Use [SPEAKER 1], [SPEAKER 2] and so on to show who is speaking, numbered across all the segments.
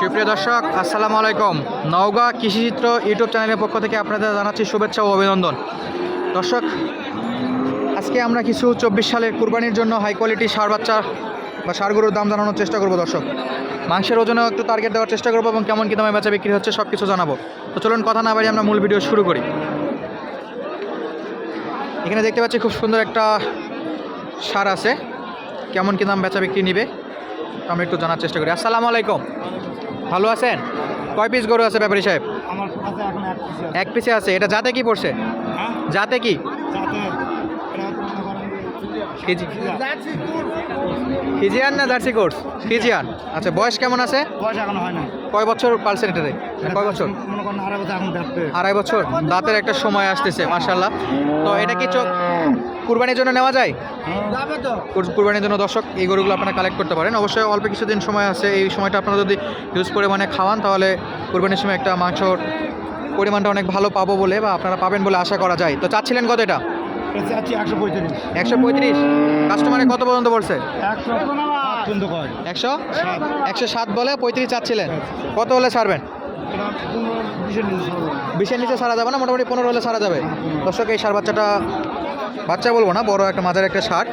[SPEAKER 1] সুপ্রিয় দর্শক, আসসালামু আলাইকুম। নওগাঁ কৃষিচিত্র ইউটিউব চ্যানেলের পক্ষ থেকে আপনাদের জানাচ্ছি শুভেচ্ছা ও অভিনন্দন। দর্শক, আজকে আমরা কিছু চব্বিশ সালের কুরবানির জন্য হাই কোয়ালিটি সার বাচ্চা বা সারগুলোর দাম জানানোর চেষ্টা করব দর্শক। মাংসের ওজনেও একটু টার্গেট দেওয়ার চেষ্টা করব এবং কেমন কী দামে বেচা বিক্রি হচ্ছে সব কিছু জানাব। তো চলুন কথা না বাড়ি আমরা মূল ভিডিও শুরু করি। এখানে দেখতে পাচ্ছি খুব সুন্দর একটা সার আছে। কেমন কী দাম বেচা বিক্রি নিবে? আমরা একটু জানার চেষ্টা করি। আসসালামু আলাইকুম। ভালো আছেন? কয় পিস গরু আছে ব্যাপারী সাহেব?
[SPEAKER 2] এক পিস আছে।
[SPEAKER 1] এটা যাতে কি পড়ছে?
[SPEAKER 2] হ্যাঁ।
[SPEAKER 1] যাতে কি
[SPEAKER 2] যাতে এটা তো মনে করেন
[SPEAKER 1] ফিজি ফিজিয়ান না জার্সি কোর্স? ফিজিয়ান আচ্ছা বয়স কেমন আছে?
[SPEAKER 2] বয়স এখন হয় না
[SPEAKER 1] কয় বছর পালছেন এটাতে মানে কয় বছর?
[SPEAKER 2] মনে আড়াই বছর
[SPEAKER 1] দাঁতের একটা সময় আসতেছে মার্শাল্লাহ তো এটা কি চোখ কুরবানির জন্য নেওয়া যায়? কুরবানির জন্য দর্শক এই গরুগুলো আপনারা কালেক্ট করতে পারেন। অবশ্যই অল্প কিছুদিন সময় আছে। এই সময়টা আপনারা যদি ইউজ পরিমাণে খাওয়ান তাহলে কুরবানির সময় একটা মাংসর পরিমাণটা অনেক ভালো পাবো বলে বা আপনারা পাবেন বলে আশা করা যায়। তো চাচ্ছিলেন কত এটা?
[SPEAKER 2] একশো পঁয়ত্রিশ।
[SPEAKER 1] একশো পঁয়ত্রিশ? কাস্টমারে কত পর্যন্ত পড়ছে?
[SPEAKER 2] একশো
[SPEAKER 1] একশো?
[SPEAKER 2] সাত।
[SPEAKER 1] বলে পঁয়ত্রিশ চাচ্ছিলেন। কত হলে ছাড়বেন।
[SPEAKER 2] বিশের নিচে
[SPEAKER 1] সারা যাবে না মোটামুটি পনেরো হলে সারা যাবে। দর্শক এই সার বাচ্চাটা বাচ্চা বলব না বড় একটা মাঝের একটা সার।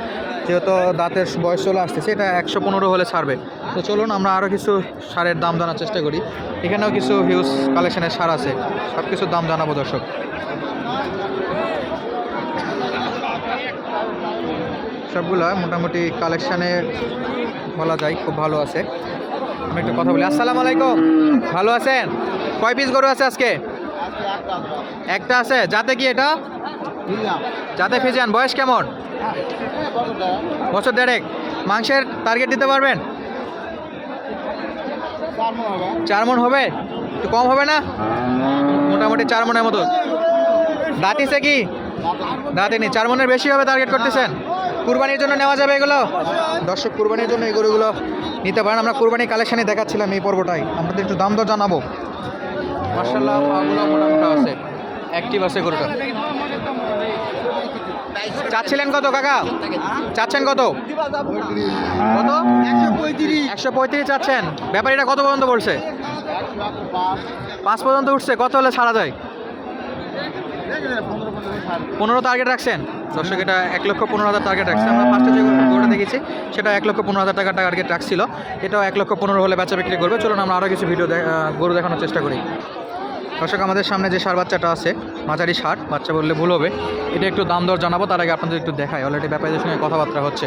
[SPEAKER 1] যেহেতু দাঁতের বয়স চলে আসতেছে এটা একশো পনেরো হলে ছাড়বে। তো চলুন আমরা আরও কিছু সারের দাম জানার চেষ্টা করি। এখানেও কিছু হিউজ কালেকশনের সার আছে। সব কিছুর দাম জানাব দর্শক। সবগুলা মোটামুটি কালেকশানে বলা যায়, খুব ভালো আছে। আমি একটু কথা বলি, আসসালামু আলাইকুম। ভালো আছেন? কয় পিস গরু আছে আজকে? একটা আছে যাতে কি এটা? যাতে ফিজিয়ান, বয়স কেমন? বছর দেড়েক। মাংসের টার্গেট দিতে পারবেন? চার মন হবে? একটু কম হবে না? মোটামুটি চার মনের মতো। দাঁতিছে কি? দাঁতে নেই চার মনের বেশি হবে টার্গেট করতেছেন? কুরবানির জন্য নেওয়া যাবে এগুলো? দর্শক, কুরবানির জন্য এই গরুগুলো নিতে পারেন। আমরা কুরবানি কালেকশানে দেখাচ্ছিলাম এই পর্বটাই আমাদের একটু দাম দর জানাব আছে। অ্যাক্টিভ আছে গরুটা। চাচ্ছিলেন কত, কাকা? চাচ্ছেন কত? কত?
[SPEAKER 2] একশো পঁয়ত্রিশ
[SPEAKER 1] চাচ্ছেন। ব্যাপারীটা কত পর্যন্ত বলছে? পাঁচ পর্যন্ত উঠছে। কত হলে ছাড়া যায়? পনেরো টার্গেট রাখছেন? দর্শক, এটা এক লক্ষ পনেরো হাজার টার্গেট রাখছে। আমরা ফার্স্টে যে গরুটা দেখেছি, সেটা এক লক্ষ পনেরো হাজার টাকা টার্গেট রাখছিল। এটাও এক লক্ষ পনেরো হলে বেচা বিক্রি করবে। চলুন, আমরা আরও কিছু ভিডিও গরু দেখানোর চেষ্টা করি। দর্শক, আমাদের সামনে যে সার বাচ্চাটা আছে, মাঝারি সার, বাচ্চা বললে ভুল হবে। এটা একটু দাম দর জানাব, তার আগে আপনাদের একটু দেখাই। অলরেডি ব্যাপারীদের সঙ্গে কথাবার্তা হচ্ছে।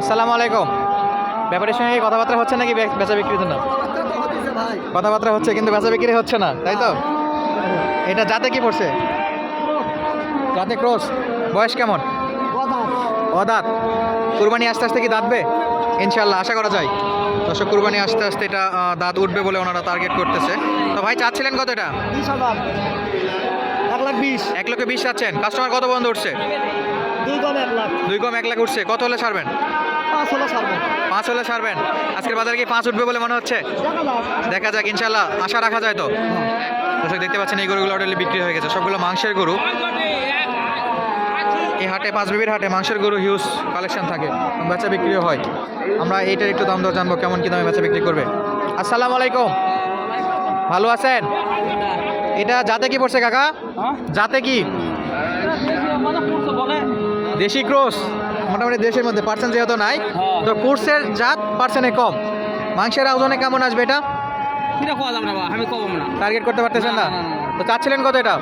[SPEAKER 1] আসসালামু আলাইকুম। ব্যাপারের সঙ্গে কথাবার্তা হচ্ছে নাকি বেচা বিক্রির জন্য? কথাবার্তা হচ্ছে, কিন্তু বেচা বিক্রি হচ্ছে না, তাই তো? এটা যাতে কি পড়ছে? যাতে ক্রস। বয়স কেমন? অদাঁত। কুরবানি আস্তে আস্তে কি দাঁতবে? ইনশাল্লাহ আশা করা যায়। দর্শক কুরবানি আস্তে আস্তে এটা দাঁত উঠবে বলে ওনারা টার্গেট করতেছে। তো ভাই চাচ্ছিলেন কত এটা?
[SPEAKER 2] এক লাখ বিশ।
[SPEAKER 1] এক লক্ষ বিশ চাচ্ছেন। কাস্টমার কত বন্ধ উঠছে?
[SPEAKER 2] দুই কম এক লাখ।
[SPEAKER 1] দুই কম এক লাখ উঠছে। কত হলে ছাড়বেন
[SPEAKER 2] পাঁচ হলো ছাড়বো
[SPEAKER 1] পাঁচ হলে ছাড়বেন আজকের বাজারে কি পাঁচ উঠবে বলে মনে হচ্ছে?
[SPEAKER 2] দেখা যাক।
[SPEAKER 1] ইনশাল্লাহ আশা রাখা যায় তো? দর্শক দেখতে পাচ্ছেন এই গরুগুলো অলরেডি বিক্রি হয়ে গেছে। সবগুলো মাংসের গরু। এই হাটে পাঁচ বিবির হাটে মাংসের গরু হিউজ কালেকশন থাকে বেচা বিক্রিও হয়। আমরা এইটার একটু দাম দর জানব কেমন কি দামে বেচা বিক্রি করবে। আসসালামু আলাইকুম। ভালো আছেন? এটা যাতে কি পড়ছে কাকা? যাতে কি? দেশি ক্রোস। মোটামুটি দেশের মধ্যে পার্সেন্ট যেহেতু নাই তো কোর্সের জাত পার্সেন্টে কম। মাংসের ওজনে কেমন আসবে এটা?
[SPEAKER 3] না বা, আমি কম না।
[SPEAKER 1] টার্গেট করতে পারতেছেন না। তো চাচ্ছিলেন কত এটা?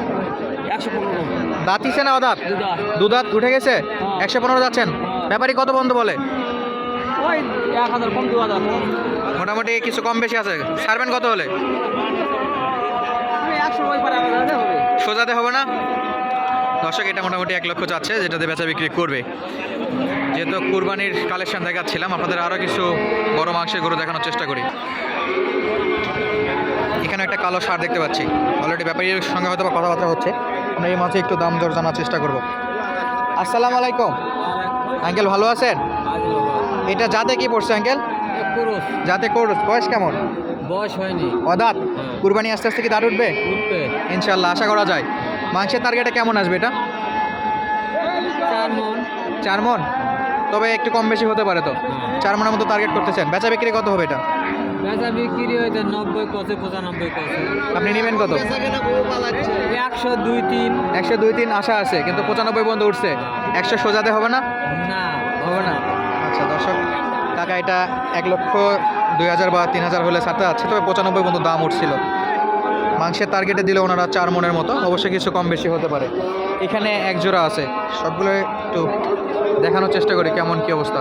[SPEAKER 3] একশো পনেরো।
[SPEAKER 1] দাঁতিছে না অদাঁত? দুদাঁত উঠে গেছে?
[SPEAKER 3] হ্যাঁ।
[SPEAKER 1] একশো পনেরো যাচ্ছেন? ব্যাপারী কত বন্ধ বলে?
[SPEAKER 3] ওই এক হাজার কম দু হাজার
[SPEAKER 1] মোটামুটি কিছু কম বেশি আছে। ছাড়বেন কত হলে? সোজাতে হবে না? দর্শক এটা মোটামুটি এক লক্ষ যাচ্ছে যেটাতে বেচা বিক্রি করবে। যেহেতু কুরবানির কালেকশন দেখাচ্ছিলাম আপনাদের আরও কিছু বড় মাংসের গরু দেখানোর চেষ্টা করি। এখানে একটা কালো সার দেখতে পাচ্ছি। অলরেডি ব্যাপারীর সঙ্গে হয়তো কথাবার্তা হচ্ছে। আমরা এই মাছে একটু দাম দর জানার চেষ্টা করব। আসসালামু আলাইকুম। আঙ্কেল ভালো আছেন? এটা যাতে কি পড়ছে আঙ্কেল? যাতে কোর্স বয়স কেমন?
[SPEAKER 3] বয়স হয়নি।
[SPEAKER 1] অদাঁত? কুরবানি আস্তে আস্তে কি দাঁড় উঠবে?
[SPEAKER 3] উঠবে।
[SPEAKER 1] ইনশাল্লাহ আশা করা যায়। মাংসের টার্গেটে কেমন আসবে এটা?
[SPEAKER 3] চার মন।
[SPEAKER 1] চার মন? তবে একটু কম বেশি হতে পারে তো। চার মনের মতো টার্গেট করতেছেন। বেচা বিক্রি কত হবে এটা?
[SPEAKER 3] বেচা বিক্রি হইতে নব্বই কষে পঁচানব্বই কষে
[SPEAKER 1] আপনি নেবেন কত?
[SPEAKER 3] একশো দুই তিন।
[SPEAKER 1] একশো দুই তিন আশা আছে কিন্তু পঁচানব্বই পর্যন্ত উঠছে। একশো সোজাতে হবে না?
[SPEAKER 3] না
[SPEAKER 1] হবে না। আচ্ছা দর্শক টাকা এটা এক লক্ষ দুই হাজার বা তিন হাজার হলে ছাড়তে যাচ্ছে তবে পঁচানব্বই পর্যন্ত দাম উঠছিল। মাংসের টার্গেটে দিলে ওনারা চার মনের মতো অবশ্যই কিছু কম বেশি হতে পারে। এখানে এক জোড়া আছে সবগুলো একটু দেখানোর চেষ্টা করি কেমন কি অবস্থা।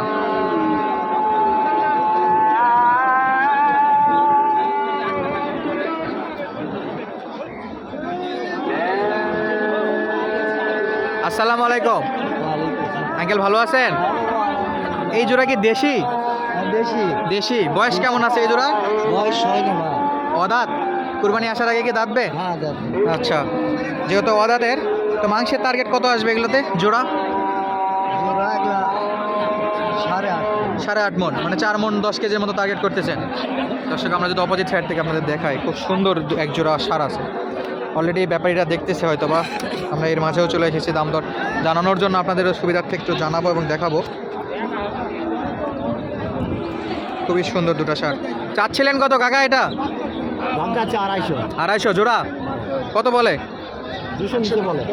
[SPEAKER 1] আসসালামু আলাইকুম। আঙ্কেল ভালো আছেন? এই জোড়া কি দেশি?
[SPEAKER 2] দেশি।
[SPEAKER 1] দেশি। বয়স কেমন আছে এই জোড়া?
[SPEAKER 2] বয়স হয়নি মা।
[SPEAKER 1] অদাঁত কুরবানি আসার আগে কি দাঁতবে
[SPEAKER 2] হ্যাঁ
[SPEAKER 1] আচ্ছা। যেহেতু অদাতের তো মাংসের টার্গেট কত আসবে এগুলোতে? জোড়া?
[SPEAKER 2] জোড়া সাড়ে আট
[SPEAKER 1] সাড়ে আট মন মানে চার মন দশ কেজির মতো টার্গেট করতেছেন। দর্শক আমরা যদি অপোজিট সাইড থেকে আপনাদের দেখাই খুব সুন্দর এক জোড়া সার আছে। অলরেডি ব্যাপারীরা দেখতেছে হয়তো বা আমরা এর মাঝেও চলে এসেছি দাম দর জানানোর জন্য আপনাদের সুবিধার্থে একটু জানাব এবং দেখাবো। খুবই সুন্দর দুটো সার চাচ্ছিলেন কত কাকা এটা?
[SPEAKER 2] আড়াইশো।
[SPEAKER 1] আড়াইশো জোড়া? কত বলে?
[SPEAKER 2] নিচে বলে।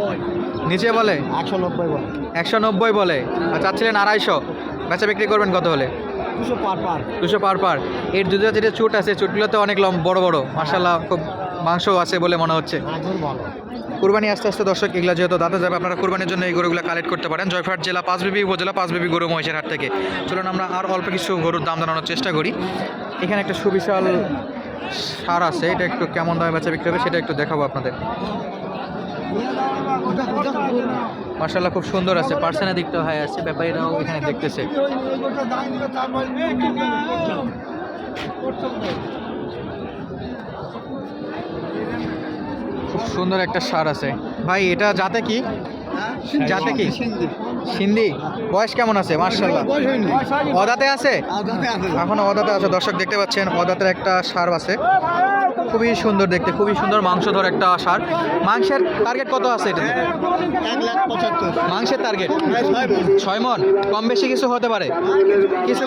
[SPEAKER 1] নিচে বলে?
[SPEAKER 2] একশো নব্বই বলে।
[SPEAKER 1] একশো নব্বই বলে। আর চাচ্ছিলেন আড়াইশো। বেচা বিক্রি করবেন কত হলে?
[SPEAKER 2] দুশো পার পার।
[SPEAKER 1] দুশো পার পার। এর দুটো যেটা চুট আছে চুটগুলোতে অনেক লম বড় বড়। মার্শাল্লাহ খুব মাংস আছে বলে মনে হচ্ছে। কুরবানি আস্তে আস্তে দর্শক এগুলো যেহেতু দাদা যাবে, আপনারা কুরবানির জন্য এই গরুগুলো কালেক্ট করতে পারেন। জয়ফাট জেলা পাঁচবিবি উপজেলা পাঁচবিবি গরু মহিষের হাট থেকে। চলুন আমরা আর অল্প কিছু গরুর দাম জানানোর চেষ্টা করি। এখানে একটা সুবিশাল সার আছে, এটা একটু কেমন দামে বেচা বিক্রি হবে সেটা একটু দেখাবো আপনাদের। মার্শাল্লাহ খুব সুন্দর আছে, পার্সেনের দিকটা হয়ে আছে, ব্যাপারীরাও এখানে দেখতেছে। সুন্দর একটা সার আছে। ভাই এটা যাতে কি? যাতে কি? সিন্ধি। বয়স কেমন আছে? মার্শাল্লাহ অদাতে আছে? এখনও অদাতে আছে। দর্শক দেখতে পাচ্ছেন অদাতে একটা সার আছে। খুবই সুন্দর দেখতে খুবই সুন্দর মাংসধর একটা সার মাংসের টার্গেট কত আছে এটা?
[SPEAKER 2] এক
[SPEAKER 1] মাংসের টার্গেট ছয় মন। কম বেশি কিছু হতে পারে? কিছু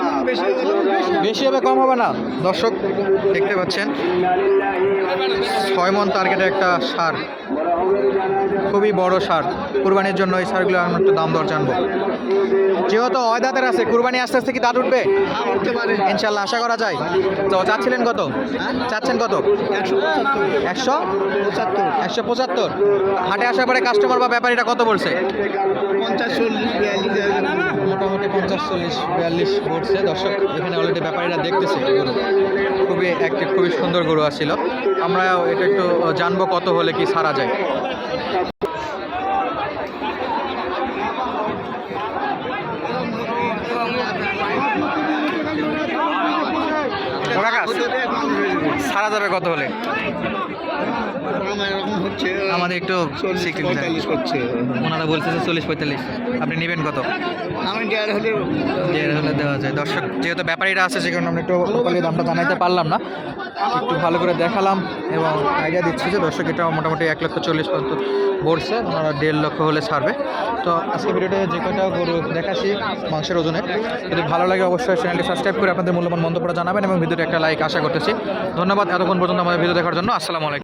[SPEAKER 2] বেশি
[SPEAKER 1] হবে। কম হবে না? দর্শক দেখতে পাচ্ছেন ছয় মন টার্গেটের একটা সার খুবই বড় সার কুরবানির জন্য এই সারগুলো আমরা একটু দাম দর জানব। যেহেতু অয়দাতের আছে কুরবানি আস্তে আস্তে কি দাঁত উঠবে?
[SPEAKER 2] পারে।
[SPEAKER 1] ইনশাল্লাহ আশা করা যায়। তো চাচ্ছিলেন কত? চাচ্ছেন কত?
[SPEAKER 2] একশো পঁচাত্তর।
[SPEAKER 1] একশো
[SPEAKER 2] পঁচাত্তর।
[SPEAKER 1] হাটে আসার পরে কাস্টমার বা ব্যাপারীটা কত বলছে?
[SPEAKER 2] পঞ্চাশ চল্লিশ বিয়াল্লিশ
[SPEAKER 1] মোটামুটি পঞ্চাশ চল্লিশ বিয়াল্লিশ পড়ছে দর্শক এখানে অলরেডি ব্যাপারীরা দেখতেছে। গরু খুবই একটি খুবই সুন্দর গরু আসছিল। আমরা এটা একটু জানব কত হলে কি সারা যায় কাকা, সারা যাবে কত হলে? আমাদের একটু
[SPEAKER 2] পঁয়তাল্লিশ
[SPEAKER 1] ওনারা বলতেছে চল্লিশ পঁয়তাল্লিশ। আপনি নেবেন কত?
[SPEAKER 2] আমি হলে
[SPEAKER 1] দেওয়া যায়। দর্শক যেহেতু ব্যাপারীরা আছে সেখানে আমরা একটু দামটা জানাইতে পারলাম না। একটু ভালো করে দেখালাম এবং আইডিয়া দিচ্ছি যে দর্শক এটা মোটামুটি এক লক্ষ চল্লিশ পর্যন্ত বলছে ওনারা দেড় লক্ষ হলে ছাড়বে। তো আজকে ভিডিওতে যে কয়টা গরু দেখাচ্ছি মাংসের ওজনে যদি ভালো লাগে অবশ্যই চ্যানেলটি সাবস্ক্রাইব করে আপনাদের মূল্যবান মন্তব্যটা জানাবেন এবং ভিডিওতে একটা লাইক আশা করতেছি। ধন্যবাদ এতক্ষণ পর্যন্ত আমাদের ভিডিও দেখার জন্য। আসসালামু